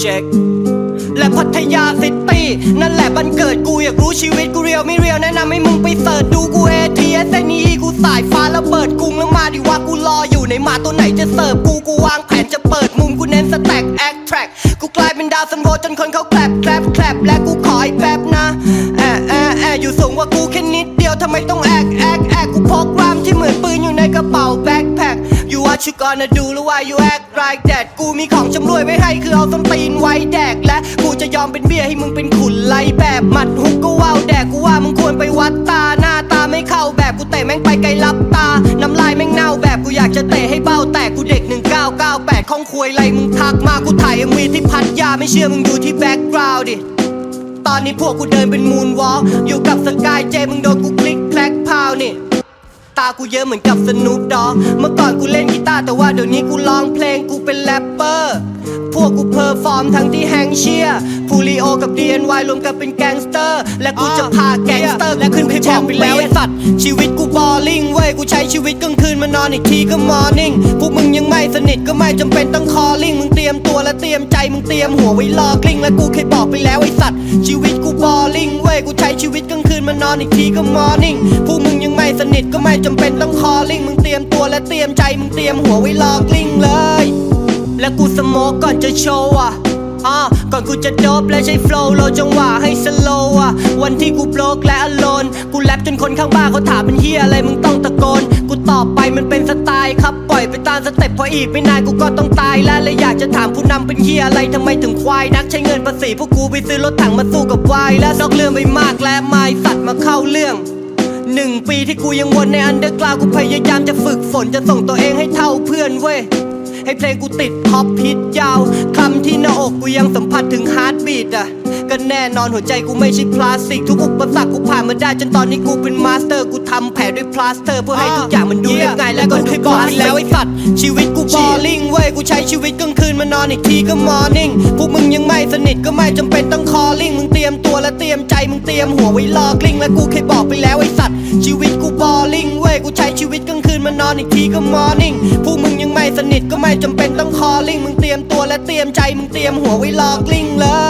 เช็คและพัทยาซิตี้นั่นแหละบันเกิดกูอยากรู้ชีวิตกูเรียวไม่เรียวแนะนำให้มึงไปเสิร์ชดูกูเอทีเอสไอนี้กูสายฟ้าแล้วเปิดกรุงแล้วมาดิว่ากูรออยู่ในหมาตัวไหนจะเสิร์ฟกูกูวางแผนจะเปิดมุมกูเน้นสแต็กแอคแทร็กกูกลายเป็นดาวซันโวจนคนเขาแคลบแคลบแคลบและกูขออีกแป๊บนะแอะแอะแอะอยู่สูงกว่ากูแค่นิดเดียวทำไมต้องแอกแอกแอกกูพกรามที่เหมือนปืนอยู่ในกระเป๋าแบ็คแ what you gonna do หรือว่า you act like that กูมีของชำรวยไว้ให้คือเอาส้นตีนไว้แดกและกูจะยอมเป็นเบี้ยให้มึงเป็นขุนไลแบบหมัดฮุกก็ว่าวแดกกูว่ามึงควรไปวัดตาหน้าตาไม่เข้าแบบกูเตะแม่งไปไกลลับตา น้ำลายแม่งเน่าแบบกูอยากจะเตะให้เบ้าแตกกูเด็ก 1998ข้องควยไรมึงทักมากูถ่ายอ็มวีที่พัทยาไม่เชื่อมึงดูที่แบ็กกราวด์ดิตอนนี้พวกกูเดินเป็นมูนวอล์กอยู่กับสกายเจมึงโดนกูคลิกแคลกพาว ตากูเยอะเหมือนกับสนูปดอเมื่อก่อนกูเล่นกีตาร์แต่ว่าเดี๋ยวนี้กูร้องเพลงกูเป็นแรปเปอร์ พวกกูเพอร์ฟอร์มทั้งที่แฮงเชียฟูริโอกับ DNY รวมกันเป็นแก๊งสเตอร์ และกูจะพาแก๊งสเตอร์และขึ้นไปบอกไปแล้วไอ้สัตว์ชีวิตกูบอลลิงเว้ยกูใช้ชีวิตกลางคืนมานอนอีกทีก็มอร์นิ่งพวกมึงยังไม่สนิทก็ไม่จำเป็นต้องคอลลิงมึงเตรียมตัว และเตรียมใจมึงเตรียมหัวไว้รอกลิ้งและกูเคยบอกไปแล้วไอ้สัตว์ชีวิตกูบอลลิงเว้ยกูใช้ชีวิตกลางคืนมานอนอีกทีก็มอร์นิ่งพวกมึงยังไม่สนิทก็ไม่จำเป็นต้องคอลลิงมึงเตรียมตัวและเตรียมใจมึงเตรียมหัวไว้รอกลิ้งเลย และกูสโมกก่อนจะโชว์อะอ่าก่อนกูจะโดบและใช้โฟล์โลจังหวะให้สโลว์อะวันที่กูโบรกและอโลนกูแรปจนคนข้างบ้านเขาถามเป็นเฮียอะไรมึงต้องตะโกน กูตอบไปมันเป็นสไตล์ครับ สเต็ปพราะอีกไม่นานกูก็ต้องตายแล้วเลยอยากจะถามผู้นำเป็นเฮียอะไรทำไมถึงควายนักใช้เงินภาษีพวกกูไปซื้อรถถังมาสู้กับวายแล้วนอกเรื่องไปมากและไม้สัตว์มาเข้าเรื่องหนึ่งปีที่กูยังวนในอันเดอร์กราวกูพยายามจะฝึกฝนจะส่งตัวเองให้เท่าเพื่อนเว้ยให้เพลงกูติดท็อปฮิตยาวคำที่หน้าอกกูยังสัมผัสถึงฮาร์ดบีดอะ ก็แน่นอนหัวใจกูไม่ใช่พลาสติก ทุกอุปสรรคกูผ่านมาได้จนตอนนี้กูเป็นมาสเตอร์ กูทำแผลด้วยพลาสเตอร์เพื่อให้ทุกอย่างมันดูเรียบง่ายและก็ดูบอลแล้วไอ้สัตว์ชีวิตกูบอลลิงเว้ยกูใช้ชีวิตกลางคืนมานอนอีกทีก็มอร์นิ่งพวกมึงยังไม่สนิทก็ไม่จำเป็นต้องคอลลิงมึงเตรียมตัวและเตรียมใจมึงเตรียมหัวไว้รอกลิ้งและกูเคยบอกไปแล้วไอ้สัตว์ชีวิตกูบอลลิงเว้ยกูใช้ชีวิตกลางคืนมานอนอีกทีก็มอร์นิ่งพวกมึงยังไม่สนิทก็ไม่จำเป็นต้องคอลลิงมึงเตรียมตัวและเตรียมใจมึงเตรียมหัวไว้รอกลิ้งเลย